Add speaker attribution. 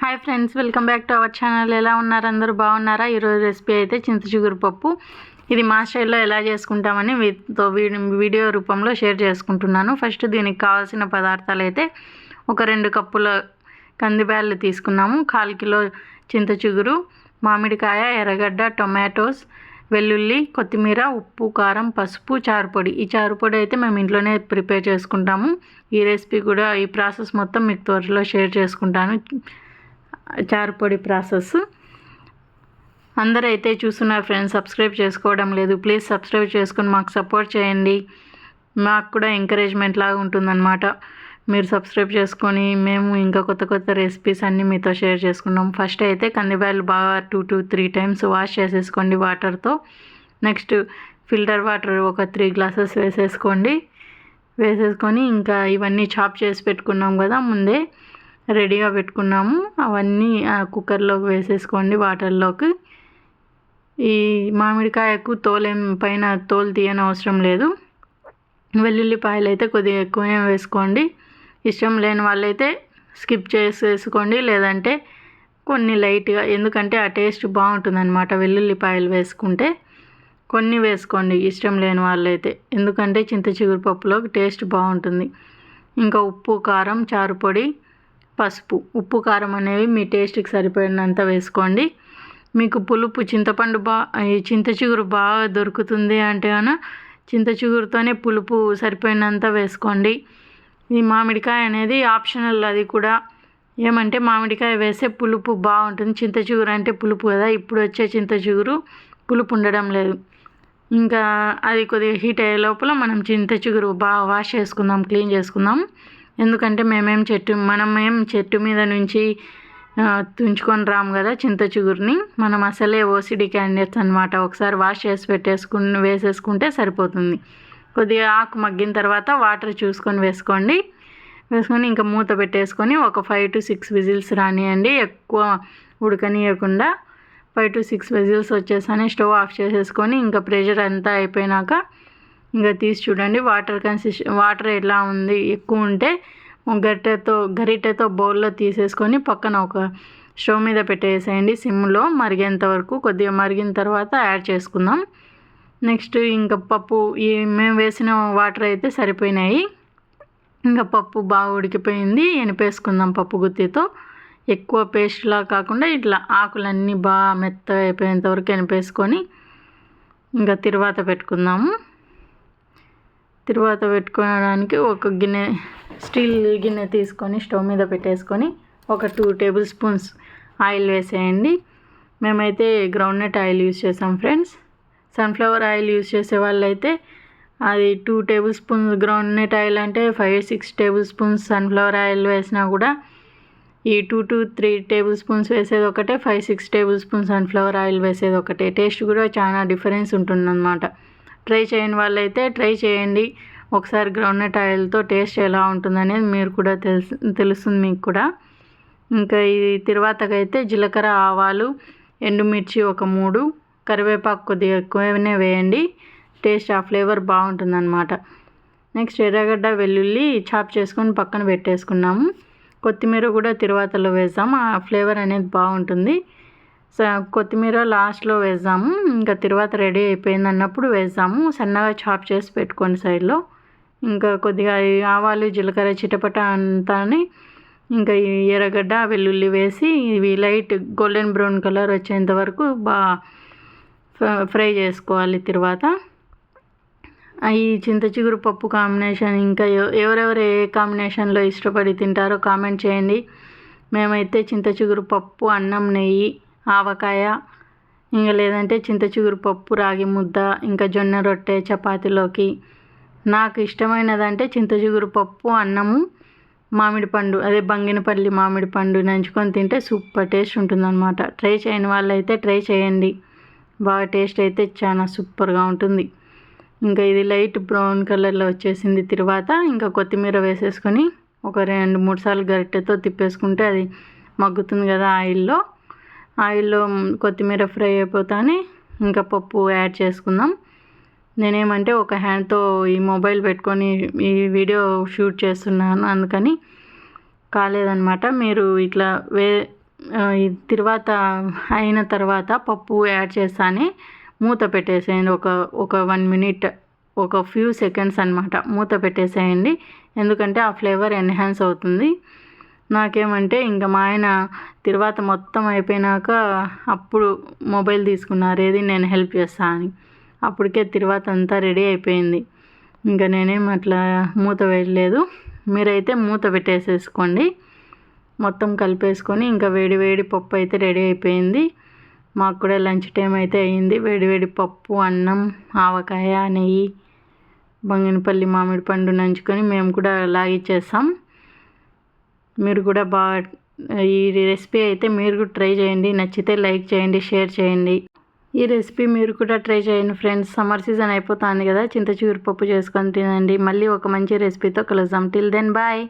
Speaker 1: Hi friends welcome back to our channel ఎలా ఉన్నారు? అందరూ బాగున్నారా? ఈరోజు రెసిపీ అయితే చింతచిగురు పప్పు. ఇది మా స్టైల్లో ఎలా చేసుకుంటామని మీతో వీడియో రూపంలో షేర్ చేసుకుంటున్నాను. ఫస్ట్ దీనికి కావాల్సిన పదార్థాలు అయితే ఒక రెండు కప్పుల కందిబ్యాళ్ళు తీసుకున్నాము. కాల్ కిలో చింతచిగురు మామిడికాయ ఎర్రగడ్డ టొమాటోస్ వెల్లుల్లి కొత్తిమీర ఉప్పు కారం పసుపు చారుపొడి. ఈ చారుపొడి అయితే మేము ఇంట్లోనే ప్రిపేర్ చేసుకుంటాము. ఈ రెసిపీ కూడా ఈ ప్రాసెస్ మొత్తం మీకు త్వరలో షేర్ చేసుకుంటాను. చారుపొడి ప్రాసెస్. అందరూ అయితే చూస్తున్నారు ఫ్రెండ్స్ సబ్స్క్రైబ్ చేసుకోవడం లేదు. ప్లీజ్ సబ్స్క్రైబ్ చేసుకొని మాకు సపోర్ట్ చేయండి. మాకు కూడా ఎంకరేజ్మెంట్ లాగా ఉంటుందన్నమాట. మీరు సబ్స్క్రైబ్ చేసుకొని మేము ఇంకా కొత్త కొత్త రెసిపీస్ అన్నీ మీతో షేర్ చేసుకున్నాం. ఫస్ట్ అయితే కందిబ్యాలు బాగా two two three times wash చేసేసుకోండి వాటర్తో. నెక్స్ట్ ఫిల్టర్ వాటర్ ఒక త్రీ గ్లాసెస్ వేసేసుకోండి. వేసేసుకొని ఇంకా ఇవన్నీ చాప్ చేసి పెట్టుకున్నాం కదా ముందే. రెడీగా పెట్టుకున్నాము. అవన్నీ ఆ కుక్కర్లోకి వేసేసుకోండి వాటర్లోకి. ఈ మామిడికాయకు తోలేం పైన తోలు తీయని అవసరం లేదు. వెల్లుల్లిపాయలు అయితే కొద్దిగా ఎక్కువనే వేసుకోండి. ఇష్టం లేని వాళ్ళైతే స్కిప్ చేసేసుకోండి. లేదంటే కొన్ని లైట్గా ఎందుకంటే ఆ టేస్ట్ బాగుంటుంది అనమాట వెల్లుల్లిపాయలు వేసుకుంటే. కొన్ని వేసుకోండి ఇష్టం లేని వాళ్ళైతే. ఎందుకంటే చింత చిగురు పప్పులో టేస్ట్ బాగుంటుంది. ఇంకా ఉప్పు కారం చారు పొడి పసుపు ఉప్పు కారం అనేవి మీ టేస్ట్కి సరిపోయినంత వేసుకోండి. మీకు పులుపు చింతపండు బా ఈ చింత చిగురు బాగా దొరుకుతుంది అంటే అన చింత చిగురుతోనే పులుపు సరిపోయినంత వేసుకోండి. ఈ మామిడికాయ అనేది ఆప్షనల్ అది కూడా. ఏమంటే మామిడికాయ వేస్తే పులుపు బాగుంటుంది. చింత చిగురు అంటే పులుపు కదా. ఇప్పుడు వచ్చే చింత చిగురు పులుపు ఉండడం లేదు. ఇంకా అది కొద్దిగా హీట్ అయ్యే లోపల మనం చింత చిగురు బాగా వాష్ చేసుకుందాం క్లీన్ చేసుకుందాం. ఎందుకంటే మేమేం చెట్టు మనమేం చెట్టు మీద నుంచి తుంచుకొని రాము కదా చింత చిగురిని. మనం అసలే ఓసిడి క్యాండిడేట్స్ అనమాట ఒకసారి వాష్ చేసి పెట్టేసుకుని వేసేసుకుంటే సరిపోతుంది. కొద్దిగా ఆకు మగ్గిన తర్వాత వాటర్ చూసుకొని వేసుకోండి. వేసుకొని ఇంకా మూత పెట్టేసుకొని ఒక ఫైవ్ టు సిక్స్ విజిల్స్ రానియండి. ఎక్కువ ఉడకనియకుండా. ఫైవ్ టు సిక్స్ విజిల్స్ వచ్చేసాని స్టవ్ ఆఫ్ చేసేసుకొని ఇంకా ప్రెషర్ అంతా అయిపోయినాక ఇంకా తీసి చూడండి. వాటర్ కన్సిస్ వాటర్ ఎలా ఉంది? ఎక్కువ ఉంటే గరిటెతో గరిటెతో బౌల్లో తీసేసుకొని పక్కన ఒక స్టవ్ మీద పెట్టేసేయండి. సిమ్లో మరిగేంత వరకు కొద్దిగా మరిగిన తర్వాత యాడ్ చేసుకుందాం. నెక్స్ట్ ఇంకా పప్పు ఈ మేము వేసిన వాటర్ అయితే సరిపోయినాయి. ఇంకా పప్పు బాగా ఉడికిపోయింది. ఎనిపేసుకుందాం పప్పు గుత్తితో. ఎక్కువ పేస్ట్లా కాకుండా ఇట్లా ఆకులన్నీ బాగా మెత్త అయిపోయేంత వరకు ఎనిపేసుకొని ఇంకా తిరువాత పెట్టుకుందాము. తిరువాత పెట్టుకోవడానికి ఒక గిన్నె స్టీల్ గిన్నె తీసుకొని స్టవ్ మీద పెట్టేసుకొని ఒక టూ టేబుల్ స్పూన్స్ ఆయిల్ వేసేయండి. మేమైతే గ్రౌండ్నట్ ఆయిల్ యూస్ చేసాం ఫ్రెండ్స్. సన్ఫ్లవర్ ఆయిల్ యూస్ చేసే వాళ్ళైతే అది two tablespoons groundnut oil అంటే five six tablespoons sunflower oil వేసినా కూడా ఈ two to three tablespoons వేసేది ఒకటే five six tablespoons sunflower oil వేసేది ఒకటే. టేస్ట్ కూడా చాలా డిఫరెన్స్ ఉంటుందన్నమాట. ట్రై చేయని వాళ్ళైతే ట్రై చేయండి. ఒకసారి గ్రౌండ్నట్ ఆయిల్తో టేస్ట్ ఎలా ఉంటుందనేది మీరు కూడా తెలుసు తెలుస్తుంది మీకు కూడా. ఇంకా ఇది తర్వాతకైతే జీలకర్ర ఆవాలు ఎండుమిర్చి ఒక మూడు కరివేపాకు కొద్దిగా ఎక్కువనే వేయండి. టేస్ట్ ఆ ఫ్లేవర్ బాగుంటుందన్నమాట. నెక్స్ట్ ఎర్రగడ్డ వెల్లుల్లి చాప్ చేసుకొని పక్కన పెట్టేసుకున్నాము. కొత్తిమీర కూడా తిరువాతలో వేసాము. ఆ ఫ్లేవర్ అనేది బాగుంటుంది. కొత్తిమీర లాస్ట్లో వేసాము. ఇంకా తర్వాత రెడీ అయిపోయింది అన్నప్పుడు వేసాము. సన్నగా చాప్ చేసి పెట్టుకోండి సైడ్లో. ఇంకా కొద్దిగా ఆవాలు జీలకర్ర చిటపట అంతాని ఇంకా ఈ ఎర్రగడ్డ వెల్లుల్లి వేసి ఇవి లైట్ గోల్డెన్ బ్రౌన్ కలర్ వచ్చేంత వరకు బాగా ఫ- ఫ్రై చేసుకోవాలి తర్వాత. ఈ చింత చిగురు పప్పు కాంబినేషన్ ఇంకా ఎవ- ఎవరెవరు ఏ కాంబినేషన్లో ఇష్టపడి తింటారో కామెంట్ చేయండి. మేమైతే చింత చిగురు పప్పు అన్నం నెయ్యి ఆవకాయ ఇంకా లేదంటే చింత చిగురు పప్పు రాగి ముద్ద ఇంకా జొన్న రొట్టె చపాతీలోకి. నాకు ఇష్టమైనదంటే చింత చిగురు పప్పు అన్నము మామిడి పండు. అదే బంగినపల్లి మామిడి పండు నంచుకొని తింటే సూపర్ టేస్ట్ ఉంటుందన్నమాట. ట్రై చేయని వాళ్ళైతే ట్రై చేయండి. బాగా టేస్ట్ అయితే చాలా సూపర్గా ఉంటుంది. ఇంకా ఇది లైట్ బ్రౌన్ కలర్లో వచ్చేసింది తర్వాత ఇంకా కొత్తిమీర వేసేసుకొని ఒక రెండు మూడు సార్లు గరిటెతో తిప్పేసుకుంటే అది మగ్గుతుంది కదా ఆయిల్లో. ఆయిల్లో కొత్తిమీర ఫ్రై అయిపోతానే ఇంకా పప్పు యాడ్ చేసుకుందాం. నేనేమంటే ఒక హ్యాండ్తో ఈ మొబైల్ పెట్టుకొని ఈ వీడియో షూట్ చేస్తున్నాను అందుకని కాలేదన్నమాట. మీరు ఇట్లా వే తర్వాత అయిన తర్వాత పప్పు యాడ్ చేస్తానే మూత పెట్టేసేయండి. ఒక ఒక వన్ మినిట్ ఒక ఫ్యూ సెకండ్స్ అన్నమాట మూత పెట్టేసేయండి. ఎందుకంటే ఆ ఫ్లేవర్ ఎన్హాన్స్ అవుతుంది. నాకేమంటే ఇంకా మా ఆయన తర్వాత మొత్తం అయిపోయినాక అప్పుడు మొబైల్ తీసుకున్నారు. ఏది నేను హెల్ప్ చేస్తా అని. అప్పటికే తర్వాత అంతా రెడీ అయిపోయింది. ఇంకా నేనేం అట్లా మూత వేయలేదు. మీరైతే మూత పెట్టేసేసుకోండి. మొత్తం కలిపేసుకొని ఇంకా వేడి వేడి పప్పు అయితే రెడీ అయిపోయింది. మాకు కూడా లంచ్ టైం అయితే అయ్యింది వేడి వేడి పప్పు అన్నం ఆవకాయ నెయ్యి బంగినపల్లి మామిడి పండు నంచుకొని మేము కూడా లాగిచ్చేస్తాం మీరు కూడా బాగా ఈ రెసిపీ అయితే మీరు కూడా ట్రై చేయండి. నచ్చితే లైక్ చేయండి షేర్ చేయండి. ఈ రెసిపీ మీరు కూడా ట్రై చేయండి ఫ్రెండ్స్. సమ్మర్ సీజన్ అయిపోతుంది కదా చింత పప్పు చేసుకొని తినండి. మళ్ళీ ఒక మంచి రెసిపీతో కలుద్దాం. Till then bye.